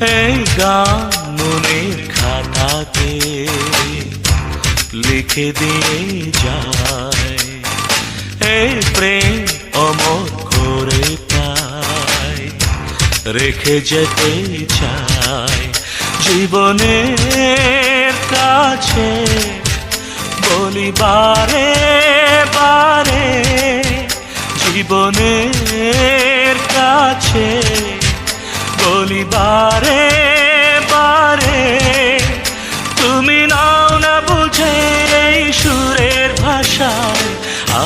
এই গান মনের খাতাতে লিখে দিয়ে যায়। এই প্রেম অমর করে তাই রেখে যেতে চায়। জীবনের কাছে বলি, বারে বারে। জীবনের কাছে বলি, বারে বারে। তুমি নাও না বুঝে এই সুরের ভাষায়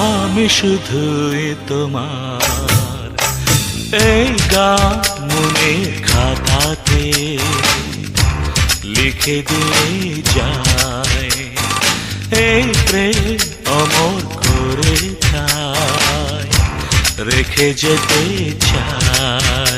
আমি শুধুই তোমার। এই গান মনের খাতাতে লিখে দিয়ে যায়। এই প্রেম অমর করে খায়, রেখে যেতে চায়।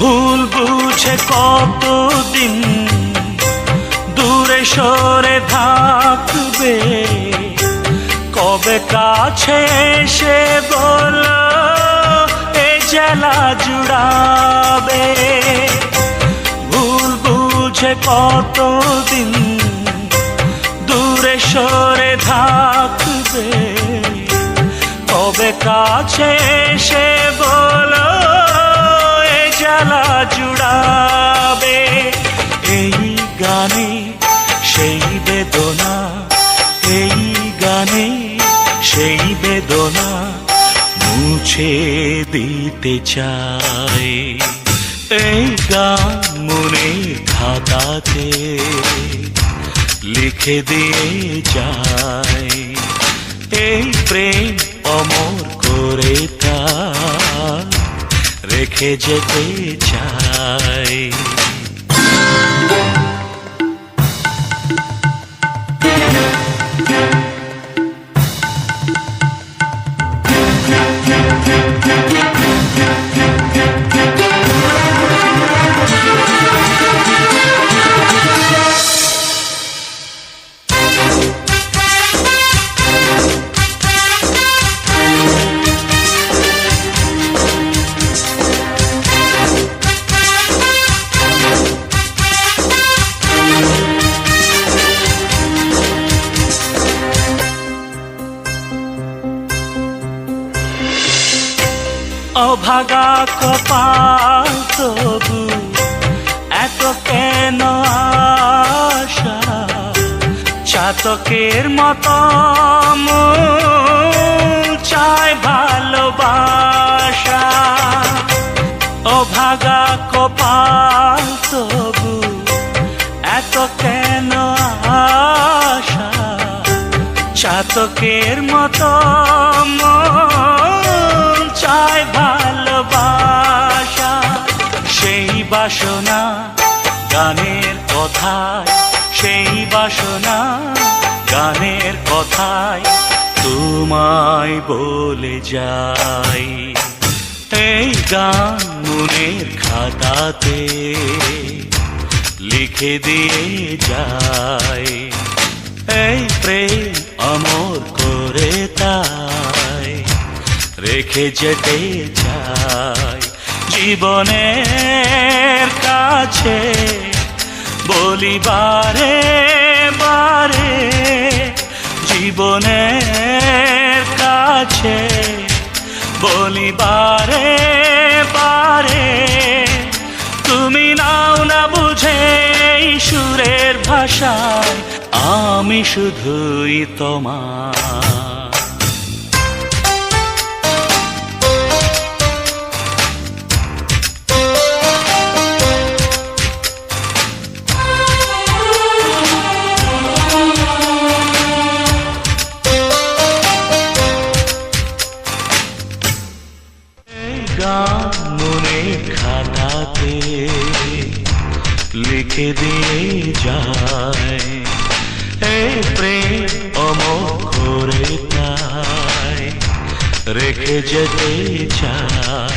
ভুল বুঝে কতদিন দূরে সরে থাকবে? কবে কাছে এসে বল, এ জেলা জুড়াবে? ভুল বুঝে কতদিন দূরে সরে থাকবে? কবে কাছে এসে বলো এ জুড়াবে। এই গানে সেই বেদনা, এই গানে সেই বেদনা মুছে দিতে চায়। এই গান মনে খাতাতে লিখে দিয়ে যায়। এই প্রেম অমর করে তা রেখে যেতে চাই। অভাগা কপাল তবু এত কেন আশা? চাতকের মতো চায় ভালোবাসা। অভাগা কপাল তবু এত কেন আশা? চাতকের মতো মন বাসনা, গানের কথায়, সেই বাসনা, গানের কথায় তোমায় বলে যাই। এই গান মনের খাতাতে লিখে দিয়ে যায় এই প্রেম অমর করে তাই রেখে যেতে চাই। জীবনের কাছে বলি বারে বারে জীবনের কাছে বলি বারে বারে তুমি নাও না বুঝে সুরের ভাষায়, আমি শুধুই তোমার। মনে খানাতে লিখে দিয়ে যায়। এ প্রেম অমর তাই রেখে যেতে চায়।